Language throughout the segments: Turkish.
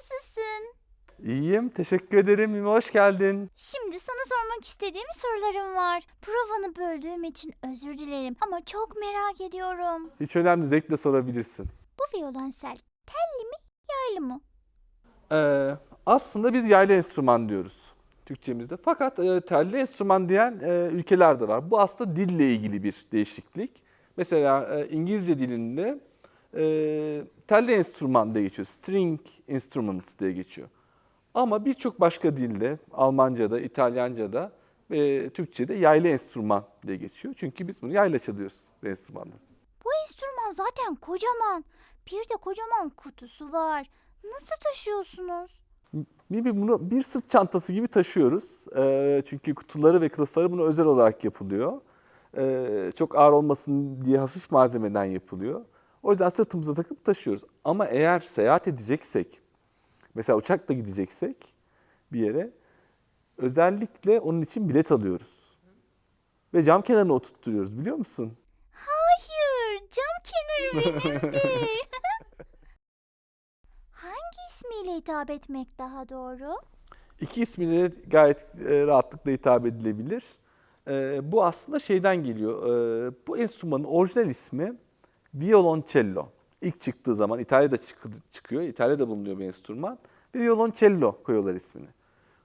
Nasılsın? İyiyim, teşekkür ederim. Mime hoş geldin. Şimdi sana sormak istediğim sorularım var. Provanı böldüğüm için özür dilerim ama çok merak ediyorum. Hiç önemli, zevkle sorabilirsin. Bu violonsel telli mi yaylı mı? Ee, aslında biz yaylı enstrüman diyoruz Türkçemizde. Fakat e, telli enstrüman diyen e, ülkeler de var. Bu aslında dille ilgili bir değişiklik. Mesela e, İngilizce dilinde e, telli enstrüman diye geçiyor. String instruments diye geçiyor. Ama birçok başka dilde, Almanca'da, İtalyanca'da ve Türkçe'de yaylı enstrüman diye geçiyor. Çünkü biz bunu yayla çalıyoruz bu enstrümanları. Bu enstrüman zaten kocaman. Bir de kocaman kutusu var. Nasıl taşıyorsunuz? Mimi bunu bir sırt çantası gibi taşıyoruz. Ee, çünkü kutuları ve kılıfları buna özel olarak yapılıyor. Ee, çok ağır olmasın diye hafif malzemeden yapılıyor. O yüzden sırtımıza takıp taşıyoruz. Ama eğer seyahat edeceksek, mesela uçakla gideceksek bir yere, özellikle onun için bilet alıyoruz. Ve cam kenarına oturtturuyoruz biliyor musun? Hayır, cam kenarı benimdir. Hangi ismiyle hitap etmek daha doğru? İki ismiyle gayet e, rahatlıkla hitap edilebilir. E, bu aslında şeyden geliyor. E, bu enstrümanın orijinal ismi violoncello. İlk çıktığı zaman İtalya'da çık- çıkıyor. İtalya'da bulunuyor bir enstrüman. Ve violoncello koyuyorlar ismini.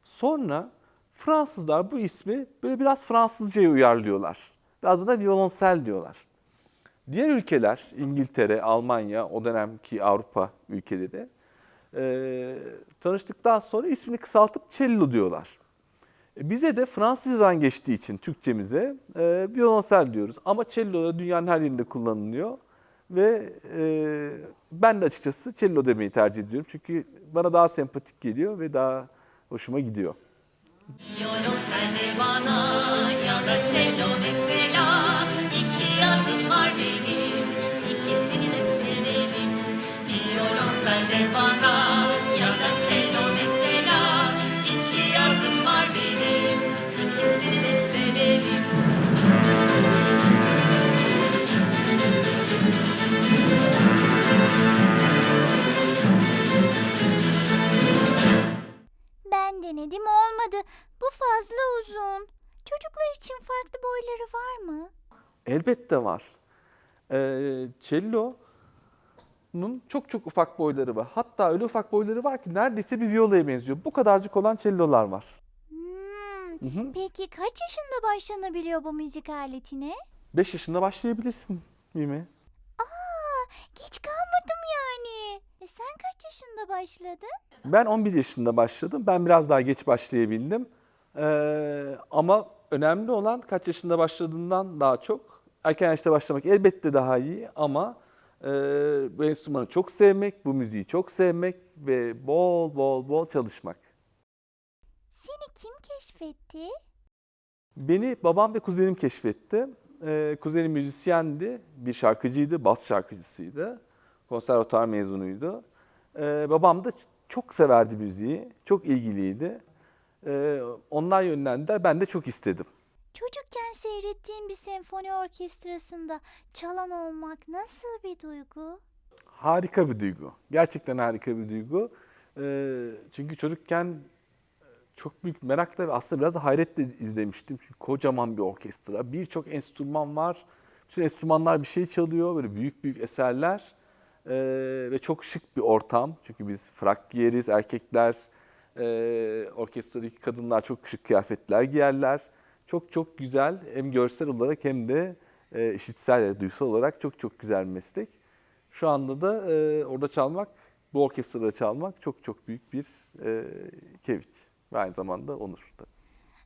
Sonra Fransızlar bu ismi böyle biraz Fransızcaya uyarlıyorlar. Ve adına violonsel diyorlar. Diğer ülkeler, İngiltere, Almanya, o dönemki Avrupa ülkeleri e, tanıştıktan sonra ismini kısaltıp cello diyorlar. E, bize de Fransızcadan geçtiği için Türkçemize e, violonsel diyoruz. Ama cello da dünyanın her yerinde kullanılıyor. Ve e, ben de açıkçası cello demeyi tercih ediyorum. Çünkü bana daha sempatik geliyor ve daha hoşuma gidiyor. Violonsel de bana ya da cello mesela iki adım var benim ikisini de severim Violonsel de bana Bu fazla uzun. Çocuklar için farklı boyları var mı? Elbette var. Ee, cello'nun çok çok ufak boyları var. Hatta öyle ufak boyları var ki neredeyse bir violaya benziyor. Bu kadarcık olan cello'lar var. Hmm, Hı hı. Peki kaç yaşında başlanabiliyor bu müzik aletine? 5 yaşında başlayabilirsin Mimi. Aa, geç kalmadım yani. E sen kaç yaşında başladın? Ben 11 yaşında başladım. Ben biraz daha geç başlayabildim. Ee, ama önemli olan kaç yaşında başladığından daha çok erken yaşta başlamak elbette daha iyi ama e, bu enstrümanı çok sevmek, bu müziği çok sevmek ve bol bol bol çalışmak. Seni kim keşfetti? Beni babam ve kuzenim keşfetti. Ee, kuzenim müzisyendi, bir şarkıcıydı, bas şarkıcısıydı. Konservatuar mezunuydu. Ee, babam da çok severdi müziği, çok ilgiliydi. Ee, onlar yönlendiler, ben de çok istedim. Çocukken seyrettiğin bir senfoni orkestrasında çalan olmak nasıl bir duygu? Harika bir duygu, gerçekten harika bir duygu. Ee, çünkü çocukken çok büyük merakla ve aslında biraz da hayretle izlemiştim. Çünkü kocaman bir orkestra, birçok enstrüman var. Bütün enstrümanlar bir şey çalıyor, böyle büyük büyük eserler. Ee, ve çok şık bir ortam. Çünkü biz frak giyeriz, erkekler, e, orkestradaki kadınlar çok şık kıyafetler giyerler. Çok çok güzel, hem görsel olarak hem de e, işitsel, duysal olarak çok çok güzel bir meslek. Şu anda da e, orada çalmak, bu orkestrada çalmak çok çok büyük bir e, kevinç ve aynı zamanda onur. Tabii.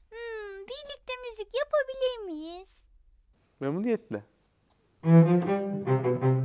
Hmm, birlikte müzik yapabilir miyiz? Memnuniyetle. Keman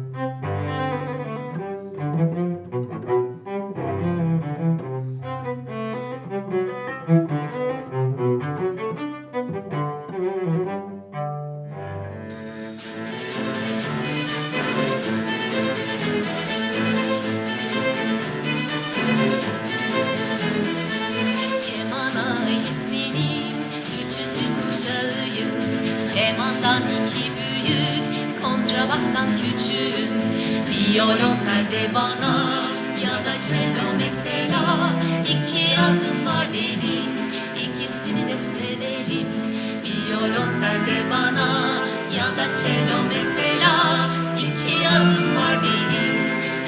Kemandan iki büyük, kontrabastan küçüğüm Violonsel de bana ya da cello mesela. İki adım var benim ikisini de severim. Violonsel de bana ya da cello mesela. İki adım var benim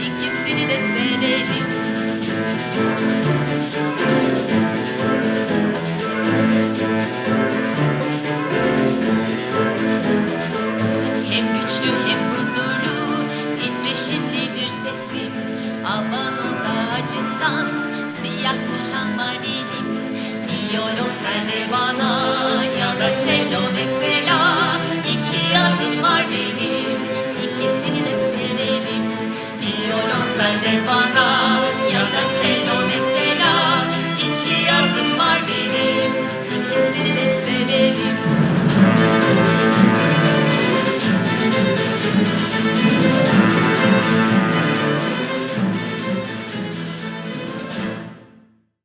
ikisini de severim. Hem De bana ya da cello mesela iki adım var benim. İkisini de severim. Violonsel de bana ya da cello